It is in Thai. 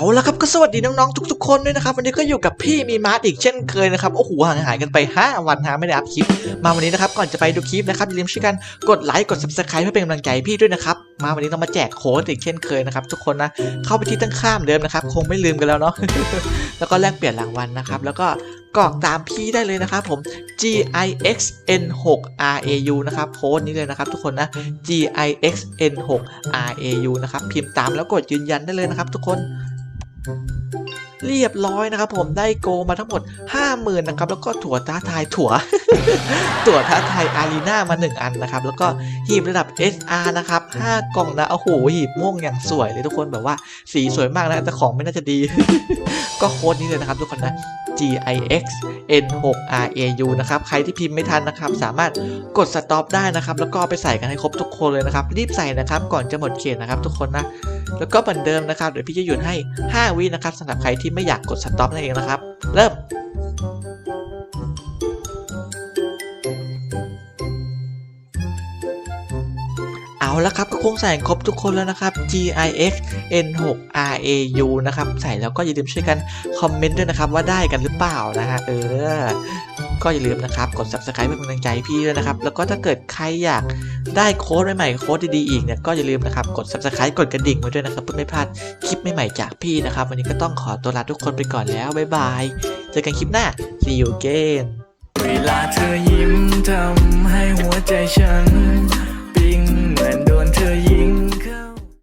เอาละครับก็สวัสดีน้องๆทุก ๆ คนด้วยนะครับวันนี้ก็อยู่กับพี่มีมาร์ทอีกเช่นเคยนะครับโอ้โหห่างหายกันไป 5 วันฮะไม่ได้อัพคลิป มาวันนี้นะครับก่อนจะไปดูคลิปนะครับอย่าลืมช่วยกันกดไลค์กด subscribe เพื่อเป็นกำลังใจพี่ด้วยนะครับมาวันนี้เรามาแจกโค้ดอีกเช่นเคยนะครับทุกคนนะเข้าไปที่ตั้งข้ามเดิมนะครับคงไม่ลืมกันแล้วเนาะแล้วก็แลกเปลี่ยนรางวัลนะครับแล้วก็กรอกตามพี่ได้เลยนะครับผม G I X N 6 R A U นะครับโค้ดนี้เลยนะครับทุกคนนะ G I X N 6 R A U นะครับพิมพ์ตามแล้วกดยืนยันได้เลยนะครับทุกคน Thank you. เรียบร้อยนะครับ ผมได้โกมาทั้งหมด 50,000นะครับแล้วก็ถั่วท้าทายถั่ว ตั๋วท้าทายอารีนามา 1 อันนะครับ แล้วก็หีบระดับ SR นะครับ5กล่องนะโอ้โหหีบม่วงอย่างสวยเลยทุกคนแบบว่าสีสวยมากนะแต่ของไม่น่าจะดี ก็โค้ดนี้เลยนะครับทุกคนนะ GIX N6RAU นะครับ ใครที่พิมพ์ไม่ทันนะครับ สามารถกดสต็อปได้นะครับ แล้วก็ไปใส่กันให้ครบทุกคนเลยนะครับ รีบใส่นะครับ ก่อนจะหมดเขตนะครับทุกคนนะ แล้วก็เหมือนเดิมนะครับ เดี๋ยวพี่จะหยุดให้ 5 วินะครับสำหรับใครที่ไม่อยากกดสต็อปนั่นเองนะครับ เริ่มเอาละครับก็คงใส่ครบทุกคนแล้วนะครับ GIX N6RAU นะครับ ใส่แล้วก็อย่าลืมช่วยกันคอมเมนต์ด้วยนะครับว่าได้กันหรือเปล่านะฮะเออ ก็อย่าลืมนะครับ กด subscribe เป็นกำลังใจพี่ด้วยนะครับ แล้วก็ถ้าเกิดใครอยากได้โค้ดใหม่ๆโค้ดดีๆอีกเนี่ยก็อย่าลืมนะครับ กด subscribe กดกระดิ่งไว้ด้วยนะครับ เพื่อไม่พลาดคลิปใหม่ๆจากพี่นะครับ วันนี้ก็ต้องขอตัวลาทุกคนไปก่อนแล้วบ๊ายบายเจอกันคลิปหน้า see you again เวลาเธอยิ้มทำให้หัวใจฉัน